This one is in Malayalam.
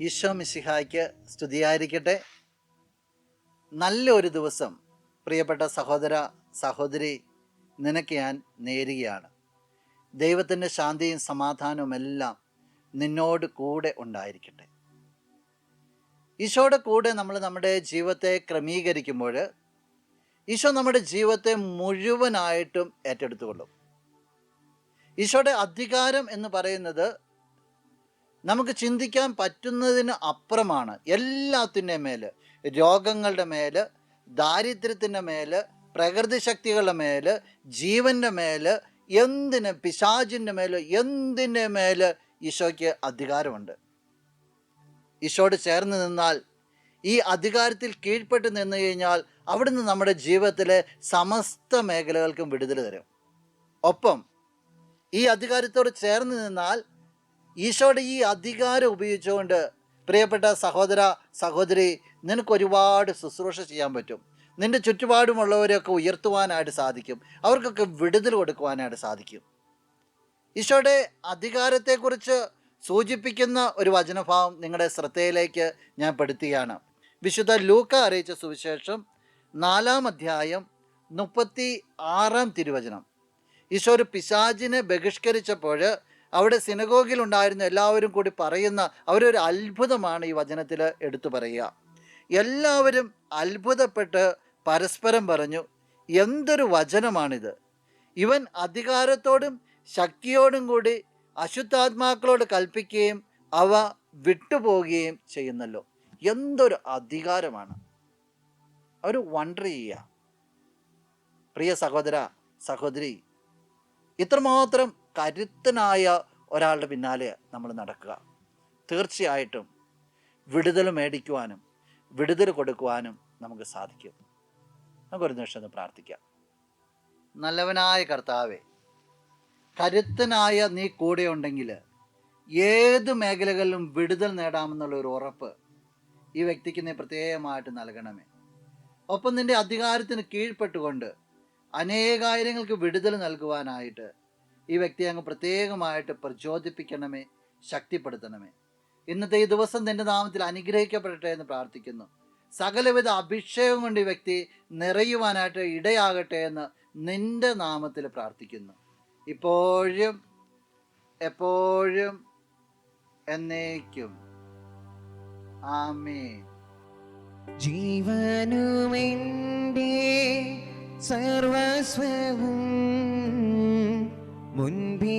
ഈശോ മിശിഹായ്ക്ക് സ്തുതിയായിരിക്കട്ടെ. നല്ലൊരു ദിവസം പ്രിയപ്പെട്ട സഹോദര സഹോദരി നിനക്ക് ഞാൻ നേരുകയാണ്. ദൈവത്തിന്റെ ശാന്തിയും സമാധാനവും എല്ലാം നിന്നോട് കൂടെ ഉണ്ടായിരിക്കട്ടെ. ഈശോയുടെ കൂടെ നമ്മൾ നമ്മുടെ ജീവിതത്തെ ക്രമീകരിക്കുമ്പോൾ ഈശോ നമ്മുടെ ജീവിതത്തെ മുഴുവനായിട്ടും ഏറ്റെടുത്തുകൊള്ളും. ഈശോയുടെ അധികാരം എന്ന് പറയുന്നത് നമുക്ക് ചിന്തിക്കാൻ പറ്റുന്നതിന് അപ്പുറമാണ് എല്ലാത്തിന്റെ മേൽ രോഗങ്ങളുടെ മേൽ ദാരിദ്ര്യത്തിന്റെ മേൽ പ്രകൃതി ശക്തികളുടെ മേൽ ജീവന്റെ മേൽ എന്തിന് പിശാചിന്റെ മേൽ എന്തിന്റെ മേൽ ഈശോയ്ക്ക് അധികാരമുണ്ട്. ഈശോട് ചേർന്ന് നിന്നാൽ ഈ അധികാരത്തിൽ കീഴ്പ്പെട്ട് നിന്ന് കഴിഞ്ഞാൽ അവിടുന്ന് നമ്മുടെ ജീവിതത്തിലെ സമസ്ത മേഖലകൾക്കും വിടുതൽ തരും. ഒപ്പം ഈ അധികാരത്തോട് ചേർന്ന് നിന്നാൽ ഈശോയുടെ ഈ അധികാരം ഉപയോഗിച്ചുകൊണ്ട് പ്രിയപ്പെട്ട സഹോദര സഹോദരി നിനക്ക് ഒരുപാട് ശുശ്രൂഷ ചെയ്യാൻ പറ്റും. നിന്റെ ചുറ്റുപാടുമുള്ളവരെയൊക്കെ ഉയർത്തുവാനായിട്ട് സാധിക്കും. അവർക്കൊക്കെ വിടുതൽ കൊടുക്കുവാനായിട്ട് സാധിക്കും. ഈശോയുടെ അധികാരത്തെക്കുറിച്ച് സൂചിപ്പിക്കുന്ന ഒരു വചനഭാവം നിങ്ങളുടെ ശ്രദ്ധയിലേക്ക് ഞാൻ പെടുത്തുകയാണ് വിശുദ്ധ ലൂക്ക അറിയിച്ച സുവിശേഷം നാലാം അധ്യായം മുപ്പത്തി ആറാം തിരുവചനം. ഈശോ ഒരു പിശാചിനെ ബഹിഷ്കരിച്ചപ്പോൾ അവിടെ സിനഗോഗിൽ ഉണ്ടായിരുന്ന എല്ലാവരും കൂടി പറയുന്ന അവരൊരു അത്ഭുതമാണ് ഈ വചനത്തിൽ എടുത്തു പറയുക. എല്ലാവരും അത്ഭുതപ്പെട്ട് പരസ്പരം പറഞ്ഞു എന്തൊരു വചനമാണിത്? ഇവൻ അധികാരത്തോടും ശക്തിയോടും കൂടി അശുദ്ധാത്മാക്കളോട് കൽപ്പിക്കുകയും അവ വിട്ടുപോകുകയും ചെയ്യുന്നല്ലോ. എന്തൊരു അധികാരമാണ്. അവർ വണ്ടർ ചെയ്യുക. പ്രിയ സഹോദര സഹോദരി ഇത്രമാത്രം കരുത്തനായ ഒരാളുടെ പിന്നാലെ നമ്മൾ നടക്കുക. തീർച്ചയായിട്ടും വിടുതൽ മേടിക്കുവാനും വിടുതൽ കൊടുക്കുവാനും നമുക്ക് സാധിക്കും. നമുക്കൊരു നിമിഷം ഒന്ന് പ്രാർത്ഥിക്കാം. നല്ലവനായ കർത്താവെ കരുത്തനായ നീ കൂടെ ഉണ്ടെങ്കിൽ ഏത് മേഖലകളിലും വിടുതൽ നേടാമെന്നുള്ള ഒരു ഉറപ്പ് ഈ വ്യക്തിക്ക് നീ പ്രത്യേകമായിട്ട് നൽകണമേ. ഒപ്പം നിന്റെ അധികാരത്തിന് കീഴ്പ്പെട്ടുകൊണ്ട് അനേകായിരങ്ങൾക്ക് വിടുതൽ നൽകുവാനായിട്ട് ഈ വ്യക്തിയെ അങ്ങ് പ്രത്യേകമായിട്ട് പ്രചോദിപ്പിക്കണമേ ശക്തിപ്പെടുത്തണമേ. ഇന്നത്തെ ഈ ദിവസം നിന്റെ നാമത്തിൽ അനുഗ്രഹിക്കപ്പെടട്ടെ എന്ന് പ്രാർത്ഥിക്കുന്നു. സകലവിധ അഭിഷേകം കൊണ്ട് ഈ വ്യക്തി നിറയുവാനായിട്ട് ഇടയാകട്ടെ എന്ന് നിന്റെ നാമത്തിൽ പ്രാർത്ഥിക്കുന്നു. ഇപ്പോഴും എപ്പോഴും എന്നേക്കും. ആമേ ജീവനുമെന്റെ സർവസ്വവും കുമ്പി